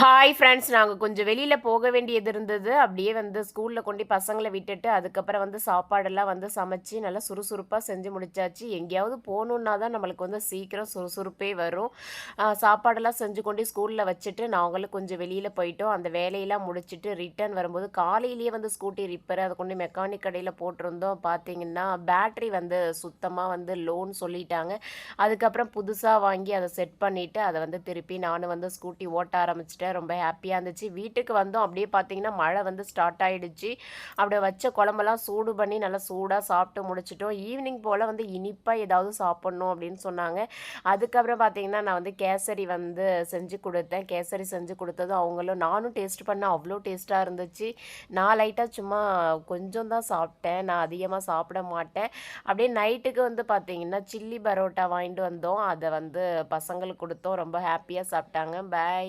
Hi friends நாங்கள் கொஞ்சம் வெளியில் போக வேண்டியது இருந்தது. அப்படியே வந்து ஸ்கூலில் கொண்டு பசங்களை விட்டுட்டு அதுக்கப்புறம் வந்து சாப்பாடெல்லாம் வந்து சமைச்சு நல்லா சுறுசுறுப்பாக செஞ்சு முடிச்சாச்சு. எங்கேயாவது போகணுன்னா தான் நம்மளுக்கு வந்து சீக்கிரம் சுறுசுறுப்பே வரும். சாப்பாடெல்லாம் செஞ்சு கொண்டு ஸ்கூலில் வச்சுட்டு நாங்களும் கொஞ்சம் வெளியில் போயிட்டோம். அந்த வேலையெல்லாம் முடிச்சுட்டு ரிட்டர்ன் வரும்போது காலையிலேயே வந்து ஸ்கூட்டி ரிப்பேர் அதை கொண்டு மெக்கானிக் கடையில் போட்டிருந்தோம். பார்த்தீங்கன்னா பேட்ரி வந்து சுத்தமாக வந்து லோன் சொல்லிட்டாங்க. அதுக்கப்புறம் புதுசாக வாங்கி அதை செட் பண்ணிவிட்டு அதை வந்து திருப்பி நானும் வந்து ஸ்கூட்டி ஓட்ட ஆரம்பிச்சிட்டேன். ரொம்ப ஹாப்பியாக இருந்துச்சு. வீட்டுக்கு வந்தோம். அப்படியே பார்த்தீங்கன்னா மழை வந்து ஸ்டார்ட் ஆகிடுச்சு அப்படியே வச்ச குழம்பெல்லாம் சூடு பண்ணி நல்லா சூடாக சாப்பிட்டு முடிச்சிட்டோம். ஈவினிங் போல் வந்து இனிப்பாக ஏதாவது சாப்பிட்ணும் அப்படின்னு சொன்னாங்க. அதுக்கப்புறம் பார்த்தீங்கன்னா நான் வந்து கேசரி வந்து செஞ்சு கொடுத்தேன். கேசரி செஞ்சு கொடுத்ததும் அவங்களும் நானும் டேஸ்ட் பண்ணேன் அவ்வளோ டேஸ்ட்டாக இருந்துச்சு. நான் லைட்டாக சும்மா கொஞ்சம் தான் சாப்பிட்டேன். நான் அதிகமாக சாப்பிட மாட்டேன். அப்படியே நைட்டுக்கு வந்து பார்த்தீங்கன்னா சில்லி பரோட்டா வாங்கிட்டு வந்தோம். அதை வந்து பசங்களுக்கு கொடுத்தோம். ரொம்ப ஹாப்பியாக சாப்பிட்டாங்க. பாய்